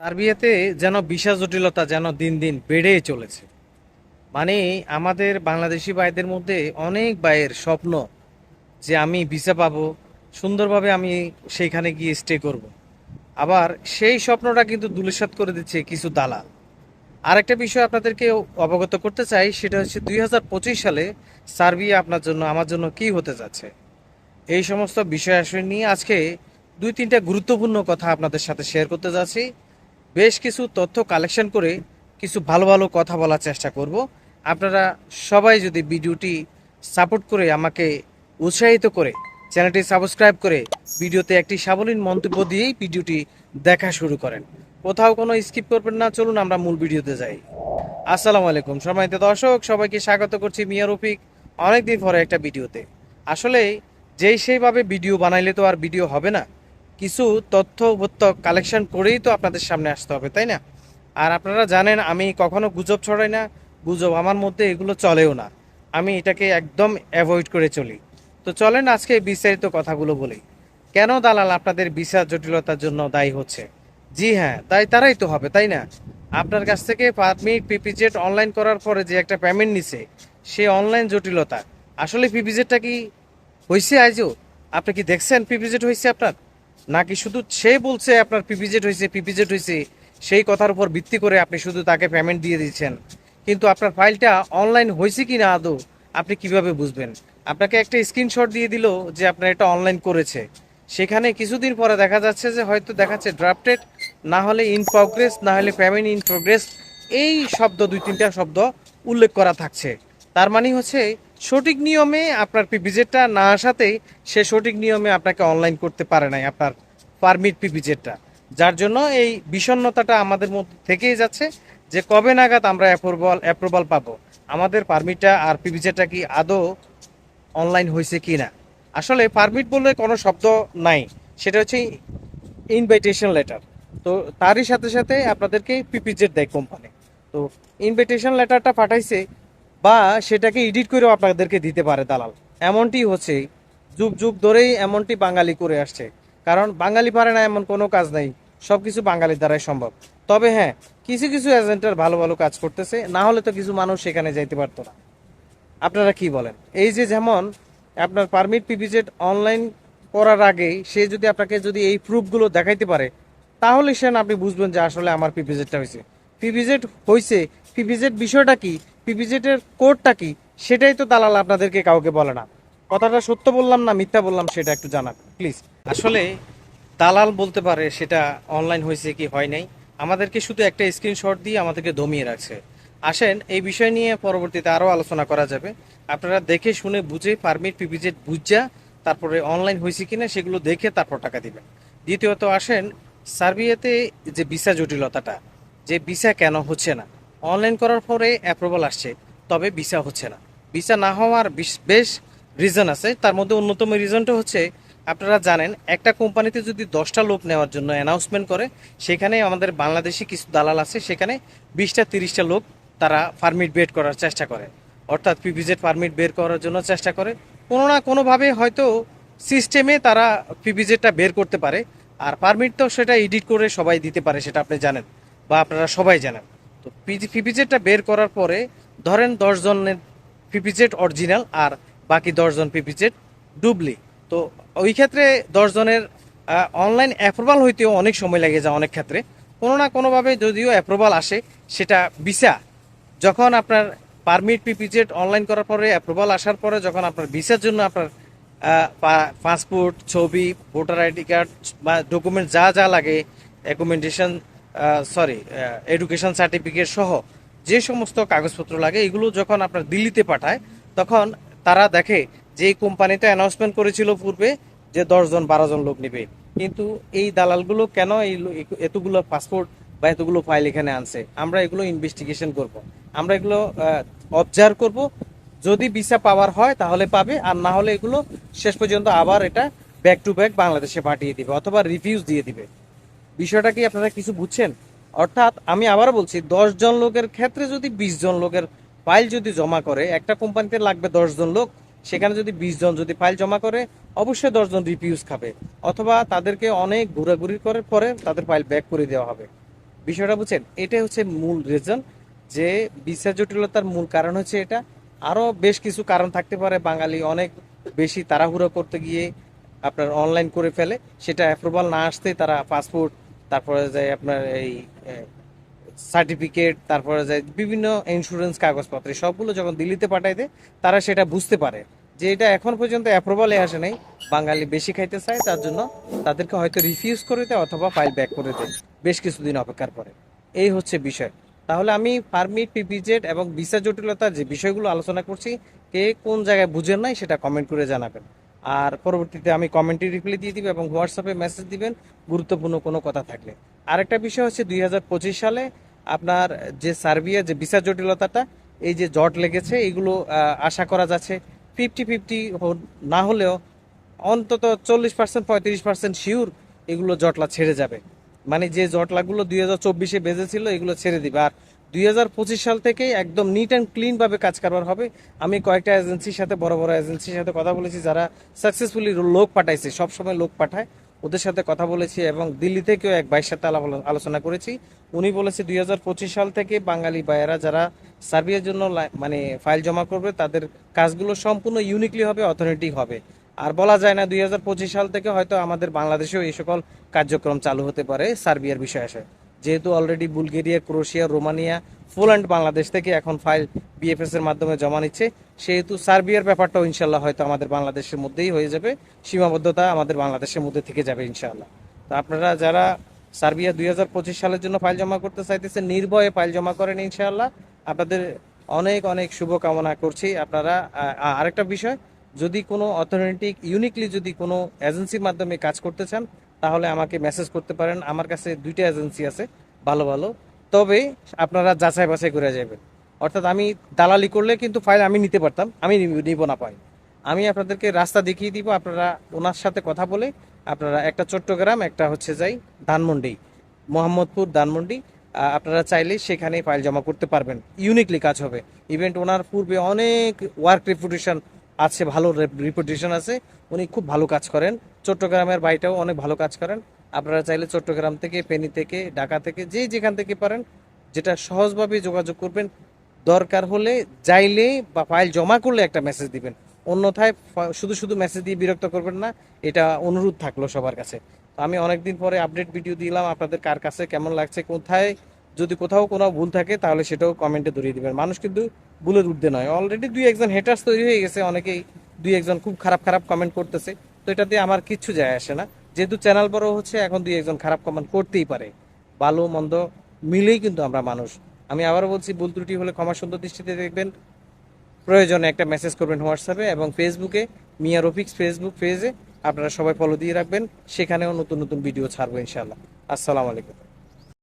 তার বিয়েতে যেন বিশা জটিলতা যেন দিন দিন বেড়েই চলেছে। মানে আমাদের বাংলাদেশি ভাইদের মধ্যে অনেক ভাইয়ের স্বপ্ন যে আমি ভিসা পাবো, সুন্দরভাবে আমি সেইখানে গিয়ে স্টে করব। আবার সেই স্বপ্নটা কিন্তু দুলিশাত করে দিচ্ছে কিছু দালাল। আরেকটা বিষয় আপনাদেরকে অবগত করতে চাই, সেটা হচ্ছে দুই হাজার পঁচিশ সালে সার্বিয়া আপনার জন্য, আমার জন্য কি হতে যাচ্ছে? এই সমস্ত বিষয় আসলে নিয়ে আজকে দুই তিনটা গুরুত্বপূর্ণ কথা আপনাদের সাথে শেয়ার করতে যাচ্ছি। বেশ কিছু তথ্য কালেকশন করে কিছু ভালো ভালো কথা বলার চেষ্টা করব। আপনারা সবাই যদি ভিডিওটি সাপোর্ট করে আমাকে উৎসাহিত করে চ্যানেলটি সাবস্ক্রাইব করে ভিডিওতে একটি সাবলীন মন্তব্য দিয়েই ভিডিওটি দেখা শুরু করেন। কোথাও কোনো স্কিপ করবেন না, চলুন আমরা মূল ভিডিওতে যাই। আসসালামু আলাইকুম। সম্মানিত দর্শক, সবাইকে স্বাগত করছি মিয়া রফিক অনেকদিন পরে একটা ভিডিওতে। আসলে যেই সেইভাবে ভিডিও বানাইলে তো আর ভিডিও হবে না। কিছু তথ্য উপত্য কালেকশন করেই তো আপনাদের সামনে আসতে হবে, তাই না? আর আপনারা জানেন, আমি কখনো গুজব ছড়াই না, গুজব আমার মধ্যে এগুলো চলেও না। আমি এটাকে একদম অ্যাভয়েড করে চলি। তো চলেন আজকে বিস্তারিত কথাগুলো বলি। কেন দালাল আপনাদের ভিসা জটিলতার জন্য দায়ী হচ্ছে? জি হ্যাঁ তাই তারাই তো হবে, তাই না? আপনার কাছ থেকে পারমিট পিপিজেট অনলাইন করার পরে যে একটা পেমেন্ট নিছে, সে অনলাইন জটিলতা। আসলে পিপিজেটটা কি হয়েছে আজও? আপনি কি দেখছেন পিপিজেট হয়েছে আপনার? নাকি শুধু সে বলছে আপনার পিপিজেট হয়েছে পিপিজেট হয়েছে, সেই কথার উপর ভিত্তি করে আপনি শুধু তাকে পেমেন্ট দিয়ে দিচ্ছেন। কিন্তু আপনার ফাইলটা অনলাইন হয়েছে কি না আদৌ, আপনি কীভাবে বুঝবেন? আপনাকে একটা স্ক্রিনশট দিয়ে দিল যে আপনার এটা অনলাইন করেছে। সেখানে কিছুদিন পরে দেখা যাচ্ছে যে হয়তো দেখাচ্ছে ড্রাফটেড না হলে ইন প্রগ্রেস না হলে পেমেন্ট ইন প্রগ্রেস এই শব্দ দুই তিনটা শব্দ উল্লেখ করা থাকছে। তার মানে হচ্ছে সঠিক নিয়মে আপনার পিপিজেটটা না আসাতেই সে সঠিক নিয়মে আপনাকে অনলাইন করতে পারে নাই আপনার পারমিট পিপিজেটটা যার জন্য এই বিষণ্ণতাটা আমাদের মধ্যে থেকেই যাচ্ছে যে কবে নাগাদ আমরা অ্যাপ্রুভাল অ্যাপ্রুভাল পাবো। আমাদের পারমিটটা আর পিপিজেটটা কি আদৌ অনলাইন হয়েছে কি না আসলে পারমিট বলে কোনো শব্দ নাই। সেটা হচ্ছে ইনভাইটেশন লেটার তো তারই সাথে সাথে আপনাদেরকে পিপিজেট দেয় কোম্পানি তো ইনভিটেশন লেটারটা পাঠাইছে বা সেটাকে এডিট করেও আপনাদেরকে দিতে পারে দালাল। এমনটি হচ্ছে, যুগ যুগ ধরেই এমনটি বাঙালি করে আসছে। কারণ বাঙালি পারে না এমন কোনো কাজ নেই সব কিছু বাঙালির দ্বারাই সম্ভব। তবে হ্যাঁ কিছু কিছু এজেন্টের ভালো ভালো কাজ করতেছে, না হলে তো কিছু মানুষ সেখানে যাইতে পারতো না। আপনারা কি বলেন? এই যে যেমন আপনার পারমিট পিপিজেট অনলাইন করার আগে সে যদি আপনাকে যদি এই প্রুফগুলো দেখাইতে পারে, তাহলে সেন আপনি বুঝবেন যে আসলে আমার পিপিজেটটা হয়েছে পিপিজেট হয়েছে পিপিজেট বিষয়টা কি? পিপিজেটের কোডটা কি? সেটাই তো দালাল আপনাদেরকে কাউকে বলে না। কথাটা সত্য বললাম না, মিথ্যা বললাম সেটা একটু জানান, প্লিজ। আসলে দালাল বলতে পারে সেটা অনলাইন হয়েছে কি হয় নাই। আমাদেরকে শুধু একটা স্ক্রিনশট দিয়ে আমাদেরকে দমিয়ে রাখছে। আসেন, এই বিষয় নিয়ে পরবর্তীতে আরও আলোচনা করা যাবে। আপনারা দেখে শুনে বুঝে পারমিট, পিপিজেট বুঝা, তারপরে অনলাইন হয়েছে কিনা সেগুলো দেখে তারপর টাকা দিবেন। দ্বিতীয়ত আসেন, সার্বিয়াতে যে ভিসা জটিলতাটা, যে ভিসা কেন হচ্ছে না? অনলাইন করার পরে অ্যাপ্রুভাল আসছে, তবে ভিসা হচ্ছে না। ভিসা না হওয়ার বিশ- রিজন আছে। তার মধ্যে অন্যতম রিজনটা হচ্ছে, আপনারা জানেন, একটা কোম্পানিতে যদি দশটা লোক নেওয়ার জন্য অ্যানাউন্সমেন্ট করে, সেখানে আমাদের বাংলাদেশি কিছু দালাল আছে, সেখানে বিশটা, তিরিশটা লোক তারা পারমিট বের করার চেষ্টা করে। অর্থাৎ পিপিজেড পারমিট বের করার জন্য চেষ্টা করে। কোনো না কোনোভাবে হয়তো সিস্টেমে তারা পিপিজেডটা বের করতে পারে। আর পারমিট তো সেটা এডিট করে সবাই দিতে পারে, সেটা আপনি জানেন, বা আপনারা সবাই জানেন। তো পিপিজেডটা বের করার পরে ধরেন দশ জনের পিপিজেড অরিজিনাল আর বাকি দশজন পিপিজেড ডুবলি তো ওই ক্ষেত্রে দশজনের অনলাইন অ্যাপ্রুভাল হইতেও অনেক সময় লেগে যায় অনেক ক্ষেত্রে। কোনো না কোনোভাবে যদিও অ্যাপ্রুভাল আসে, সেটা ভিসা। যখন আপনার পারমিট পিপিজেড অনলাইন করার পরে অ্যাপ্রুভাল আসার পরে যখন আপনার ভিসার জন্য আপনার পাসপোর্ট ছবি ভোটার আইডি কার্ড বা ডকুমেন্ট যা যা লাগে অ্যাকোমেন্ডেশন সরি এডুকেশন সার্টিফিকেট সহ যে সমস্ত কাগজপত্র লাগে, এগুলো যখন আপনার দিল্লিতে পাঠায়, তখন তারা দেখে যে এই কোম্পানিতে অ্যানাউন্সমেন্ট করেছিল পূর্বে যে দশজন বারো জন লোক নেবে। কিন্তু এই দালালগুলো কেন এই এতগুলো পাসপোর্ট বা এতগুলো ফাইল এখানে আনছে? আমরা এগুলো ইনভেস্টিগেশন করব। আমরা এগুলো অবজার্ভ করব। যদি ভিসা পাওয়ার হয়, তাহলে পাবে। আর না হলে এগুলো শেষ পর্যন্ত আবার এটা ব্যাক টু ব্যাক বাংলাদেশে পাঠিয়ে দিবে অথবা রিভিউজ দিয়ে দিবে। বিষয়টা কি আপনারা কিছু বুঝছেন? অর্থাৎ আমি আবার বলছি, দশ জন লোকের ক্ষেত্রে যদি বিশ জন লোকের ফাইল যদি জমা করে, একটা কোম্পানিতে লাগবে দশ জন লোক, সেখানে যদি বিশ জন যদি ফাইল জমা করে, অবশ্যই দশ জন রিভিউজ খাবে। অথবা তাদেরকে অনেক ঘোরাঘুরি করার পরে তাদের ফাইল ব্যাক করে দেওয়া হবে। বিষয়টা বুঝছেন? এটাই হচ্ছে মূল রিজন যে ভিসা জটিলতার মূল কারণ হচ্ছে এটা। আরও বেশ কিছু কারণ থাকতে পারে, বাঙালি অনেক বেশি তাড়াহুড়ো করতে গিয়ে আপনার অনলাইন করে ফেলে, সেটা অ্যাপ্রুভাল না আসতে তারা পাসপোর্ট তারপরে যায় আপনার এই সার্টিফিকেট তারপরে যায় বিভিন্ন ইন্স্যুরেন্স কাগজপত্র সবগুলো যখন দিল্লিতে পাঠাই দেয়, তারা সেটা বুঝতে পারে যে এটা এখন পর্যন্ত অ্যাপ্রুভালে আসে নাই। বাঙালি বেশি খাইতে চায়, তার জন্য তাদেরকে হয়তো রিফিউজ করে দেয় অথবা ফাইল ব্যাক করে দেয়, বেশ কিছুদিন অপেক্ষার পরে। এই হচ্ছে বিষয়। তাহলে আমি পারমিট পিপিজেড এবং ভিসা জটিলতার যে বিষয়গুলো আলোচনা করছি, কে কোন জায়গায় বুঝেন নাই সেটা কমেন্ট করে জানাবেন। আর পরবর্তীতে আমি কমেন্টে রিপ্লাই দিয়ে দিব এবং হোয়াটসঅ্যাপে মেসেজ দিবেন, গুরুত্বপূর্ণ কোনো কথা থাকলে। আরেকটা বিষয় হচ্ছে দুই হাজার পঁচিশ সালে আপনার যে সার্বিয়া, যে ভিসা জটিলতাটা, এই যে জট লেগেছে, এগুলো আশা করা যাচ্ছে ফিফটি ফিফটি না হলেও অন্তত চল্লিশ পার্সেন্ট পঁয়ত্রিশ পার্সেন্ট শিওর এগুলো জটলা ছেড়ে যাবে। মানে যে জটলাগুলো দুই হাজার চব্বিশে বেজেছিল, এগুলো ছেড়ে দিবে। আর দুই হাজার পঁচিশ সাল থেকেই একদম নিট অ্যান্ড ক্লিনভাবে কাজ কারবার হবে। আমি কয়েকটা এজেন্সির সাথে, বড় বড় এজেন্সির সাথে কথা বলেছি, যারা সাকসেসফুলি লোক পাঠাইছে, সবসময় লোক পাঠায়। ওদের সাথে কথা বলেছি এবং দিল্লি থেকেও এক ভাইয়ের সাথে আলোচনা করেছি। উনি বলেছে দুই হাজার পঁচিশ সাল থেকে বাঙালি ভাইয়েরা যারা সার্বিয়ার জন্য মানে ফাইল জমা করবে, তাদের কাজগুলো সম্পূর্ণ ইউনিকলি হবে অথেন্টিক হবে। আর বলা যায় না, দুই হাজার পঁচিশ সাল থেকে হয়তো আমাদের বাংলাদেশেও এই সকল কার্যক্রম চালু হতে পারে সার্বিয়ার বিষয় আসে। যেহেতু already Bulgaria Croatia Romania Poland Bangladesh থেকে এখন ফাইল বিএফএস এর মাধ্যমে জমা নিচ্ছে। সেহেতু সার্বিয়ার ব্যাপারটাও ইনশাল্লাহ হয়তো আমাদের বাংলাদেশের মধ্যেই হয়ে যাবে। সীমাবদ্ধতা আমাদের বাংলাদেশের মধ্যে থেকে যাবে ইনশাল্লাহ তো আপনারা যারা সার্বিয়া দুই হাজার পঁচিশ সালের জন্য ফাইল জমা করতে চাইতেছেন, নির্ভয়ে ফাইল জমা করেন ইনশাল্লাহ আপনাদের অনেক অনেক শুভকামনা করছি। আপনারা আরেকটা বিষয়, যদি কোনো অথেন্টিক ইউনিকলি যদি কোনো এজেন্সির মাধ্যমে কাজ করতে চান তাহলে আমাকে মেসেজ করতে পারেন। আমার কাছে দুইটা এজেন্সি আছে, ভালো ভালো। তবে আপনারা যাচাই বাছাই করে যাবেন। অর্থাৎ আমি দালালি করলে কিন্তু ফাইল আমি নিতে পারতাম, আমি নিব- না পাই। আমি আপনাদেরকে রাস্তা দেখিয়ে দিব, আপনারা ওনার সাথে কথা বলে আপনারা একটা চট্টগ্রাম, একটা হচ্ছে যাই ধানমন্ডি, মোহাম্মদপুর ধানমন্ডি আপনারা চাইলে সেখানে ফাইল জমা করতে পারবেন। ইউনিকলি কাজ হবে। ইভেন্ট ওনার পূর্বে অনেক ওয়ার্ক রেপুটেশন আছে, ভালো রিপুটেশন আছে। উনি খুব ভালো কাজ করেন। চট্টগ্রামের বাড়িটাও অনেক ভালো কাজ করেন। আপনারা চাইলে চট্টগ্রাম থেকে, ফেনী থেকে, ঢাকা থেকে, যে যেখান থেকে পারেন, যেটা সহজভাবে যোগাযোগ করবেন। দরকার হলে যাইলে বা ফাইল জমা করলে একটা মেসেজ দিবেন। অন্যথায় শুধু শুধু মেসেজ দিয়ে বিরক্ত করবেন না, এটা অনুরোধ থাকল সবার কাছে। আমি অনেকদিন পরে আপডেট ভিডিও দিলাম, আপনাদের কার কাছে, কেমন লাগছে, কোথায়, যদি কোথাও কোনো ভুল থাকে, তাহলে সেটাও কমেন্টে ধরিয়ে দিবেন। মানুষ কিন্তু ভুলের ঊর্ধ্বে নয়। অলরেডি দুই একজন হেটার্স তৈরি হয়ে গেছে, অনেকেই দুই একজন খুব খারাপ খারাপ কমেন্ট করতেছে। তো এটা দিয়ে আমার কিচ্ছু যায় আসে না। যেহেতু চ্যানেল বড় হচ্ছে, এখন দুই একজন খারাপ কমেন্ট করতেই পারে। ভালো, মন্দ মিলেই কিন্তু আমরা মানুষ। আমি আবারও বলছি, ভুল ত্রুটি হলে ক্ষমা সুন্দর দৃষ্টিতে দেখবেন। প্রয়োজনে একটা মেসেজ করবেন হোয়াটসঅ্যাপে এবং ফেসবুকে মিয়া রফিক্স ফেসবুক পেজে আপনারা সবাই ফলো দিয়ে রাখবেন। সেখানেও নতুন নতুন ভিডিও ছাড়বো ইনশাল্লাহ আসসালামু আলাইকুম।